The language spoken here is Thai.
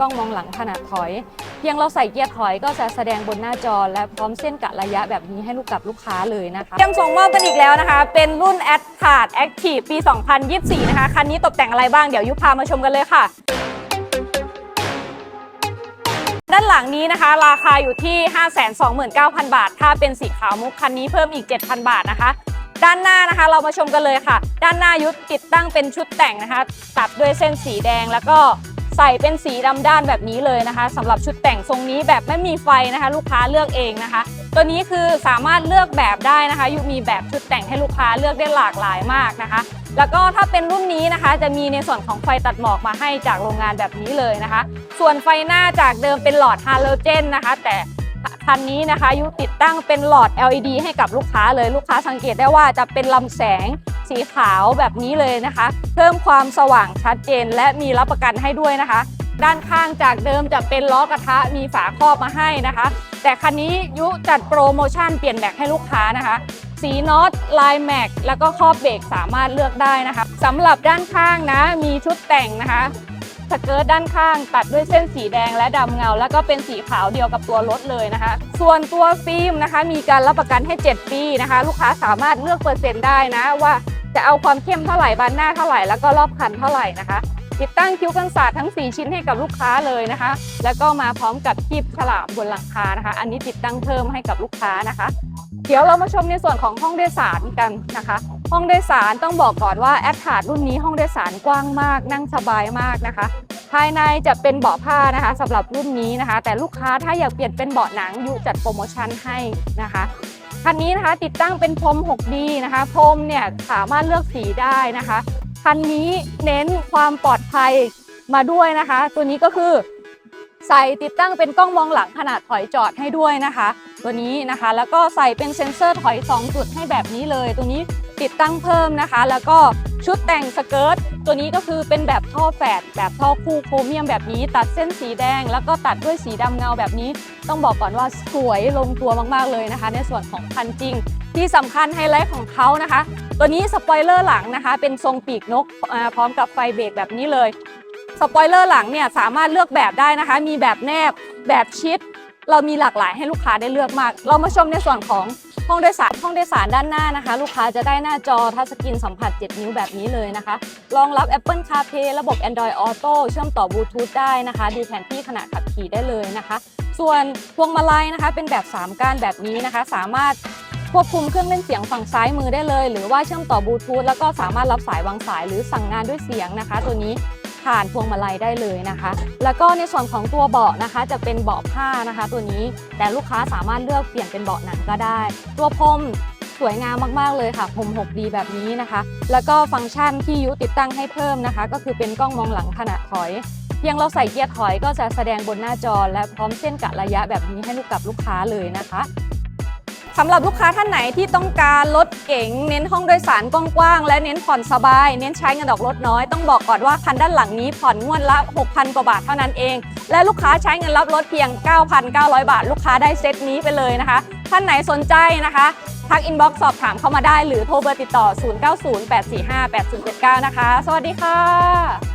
กล้องมองหลังขนาดถอย เพียงเราใส่เกียร์ถอยก็จะแสดงบนหน้าจอ และพร้อมเส้นกะระยะแบบนี้ให้ลูกกับลูกค้าเลยนะคะเตรียมส่งมอบกันอีกแล้วนะคะ เป็นรุ่น a d c a r d Active ปี 2024 นะคะ คันนี้ตกแต่งอะไรบ้างเดี๋ยวยุพามาชมกันเลยค่ะ ด้านหลังนี้นะคะ ราคาอยู่ที่ 529,000 บาท ถ้าเป็นสีขาวมุกคันนี้เพิ่มอีก 7,000 บาทนะคะด้านหน้านะคะเรามาชมกันเลยค่ะ ด้านหน้ายุทธติดตั้งเป็นชุดแต่งนะคะ ตัดด้วยเส้นสีแดงแล้วก็ ใส่เป็นสีดำด้านแบบนี้เลยนะคะสำหรับชุดแต่งทรงนี้แบบไม่มีไฟนะคะ ลูกค้าเลือกเองนะคะ ตัวนี้คือสามารถเลือกแบบได้นะคะยุมีแบบชุดแต่งให้ลูกค้าเลือกได้หลากหลายมากนะคะ แล้วก็ถ้าเป็นรุ่นนี้นะคะ จะมีในส่วนของไฟตัดหมอกมาให้จากโรงงานแบบนี้เลยนะคะ ส่วนไฟหน้าจากเดิมเป็นหลอดฮาโลเจนนะคะ แต่คันนี้นะคะยุติดตั้งเป็นหลอด LED ให้กับลูกค้าเลยลูกค้าสังเกตได้ว่าจะเป็นลำแสง สีขาวแบบนี้เลยนะคะ เพิ่มความสว่างชัดเจน และมีรับประกันให้ด้วยนะคะ ด้านข้างจากเดิมจะเป็นล้อกระทะมีฝาครอบมาให้นะคะ แต่คันนี้ยุจัดโปรโมชั่นเปลี่ยนแบกให้ลูกค้านะคะสีน็อตลายแม็กแล้วก็ครอบเบรกสามารถเลือกได้นะคะสำหรับด้านข้างนะ มีชุดแต่งนะคะสเกิร์ตด้านข้างตัดด้วยเส้นสีแดงและดำเงา แล้วก็เป็นสีขาวเดียวกับตัวรถเลยนะคะ ส่วนตัวฟิล์มนะคะ มีการรับประกันให้ 7 ปีนะคะ ลูกค้าสามารถเลือกเปอร์เซ็นต์ได้นะว่า จะเอาความเข้มเท่าไหร่บานหน้าเท่าไหร่แล้วก็รอบคันเท่าไหร่นะคะ ติดตั้งคิ้วกันศาสตร์ทั้ง 4 ชิ้นให้กับลูกค้าเลยนะคะ แล้วก็มาพร้อมกับคีบฉลามบนหลังคานะคะ อันนี้ติดตั้งเพิ่มให้กับลูกค้านะคะ เดี๋ยวเรามาชมในส่วนของห้องโดยสารกันนะคะ ห้องโดยสารต้องบอกก่อนว่าแอดทาร์ดรุ่นนี้ห้องโดยสารกว้างมาก นั่งสบายมากนะคะภายในจะเป็นเบาะผ้านะคะสำหรับรุ่นนี้นะคะ แต่ลูกค้าถ้าอยากเปลี่ยนเป็นเบาะหนังยูจัดโปรโมชั่นให้นะคะ คันนี้นะคะติดตั้งเป็นพรม 6D นะคะพรมเนี่ยสามารถเลือกสีได้นะคะคันนี้เน้นความปลอดภัยมาด้วยนะคะ ตัวนี้ก็คือใส่ติดตั้งเป็นกล้องมองหลังขนาดถอยจอดให้ด้วยนะคะ ตัวนี้นะคะแล้วก็ใส่เป็นเซ็นเซอร์ถอย 2 จุดให้แบบนี้เลย ตัวนี้ติดตั้งเพิ่มนะคะ แล้วก็ ชุดแต่งสเกิร์ตตัวนี้ก็คือเป็นแบบท่อแฝดแบบท่อคู่โครเมียมแบบนี้ ตัดเส้นสีแดง แล้วก็ตัดด้วยสีดำเงาแบบนี้ ต้องบอกก่อนว่าสวยลงตัวมากๆเลยนะคะ ในส่วนของคันจริง ที่สำคัญไฮไลท์ของเขานะคะ ตัวนี้สปอยเลอร์หลังนะคะ เป็นทรงปีกนกอ่าพร้อมกับไฟเบรกแบบนี้เลยสปอยเลอร์หลังเนี่ยสามารถเลือกแบบได้นะคะ มีแบบแนบแบบชิด เรามีหลากหลายให้ลูกค้าได้เลือกมาก เรามาชมในส่วนของ ห้องโดยสารห้องโดยสารด้านหน้านะคะ ลูกค้าจะได้หน้าจอทัชสกรีนสัมผัส 7 นิ้วแบบนี้เลยนะคะ รองรับ Apple CarPlay ระบบ Android Auto เชื่อมต่อบลูทูธได้นะคะ ดูแผนที่ขณะขับขี่ได้เลยนะคะ ส่วนพวงมาลัยนะคะเป็นแบบ 3ก้านแบบนี้นะคะ สามารถควบคุมเครื่องเล่นเสียงฝั่งซ้ายมือได้เลย หรือว่าเชื่อมต่อบลูทูธแล้วก็สามารถรับสายวางสายหรือสั่งงานด้วยเสียงนะคะ ตัวนี้ ผ่านพวงมาลัยได้เลยนะคะ แล้วก็ในส่วนของตัวเบาะนะคะ จะเป็นเบาะผ้านะคะ ตัวนี้แต่ลูกค้าสามารถเลือกเปลี่ยนเป็นเบาะหนังก็ได้ ตัวพรมสวยงามมากๆเลยค่ะพรม 6D แบบนี้นะคะ แล้วก็ฟังก์ชันที่ยุติดตั้งให้เพิ่มนะคะ ก็คือเป็นกล้องมองหลังขนาดถอยเพียงเราใส่เกียร์ถอยก็จะแสดงบนหน้าจอ และพร้อมเส้นกะระยะแบบนี้ให้ลูกกับลูกค้าเลยนะคะ สำหรับลูกค้าท่านไหนที่ต้องการรถเก๋งเน้นห้องโดยสารกว้างๆและเน้นผ่อนสบาย เน้นใช้เงินดอกรถน้อยต้องบอกก่อนว่าคันด้านหลังนี้ผ่อนงวดละ 6,000 กว่าบาทเท่านั้นเอง และลูกค้าใช้เงินรับรถเพียง 9,900 บาท ลูกค้าได้เซตนี้ไปเลยนะคะ ท่านไหนสนใจนะคะทักอินบ็อกซ์สอบถามเข้ามาได้หรือโทรเบอร์ติดต่อ 0908458079 นะคะ สวัสดีค่ะ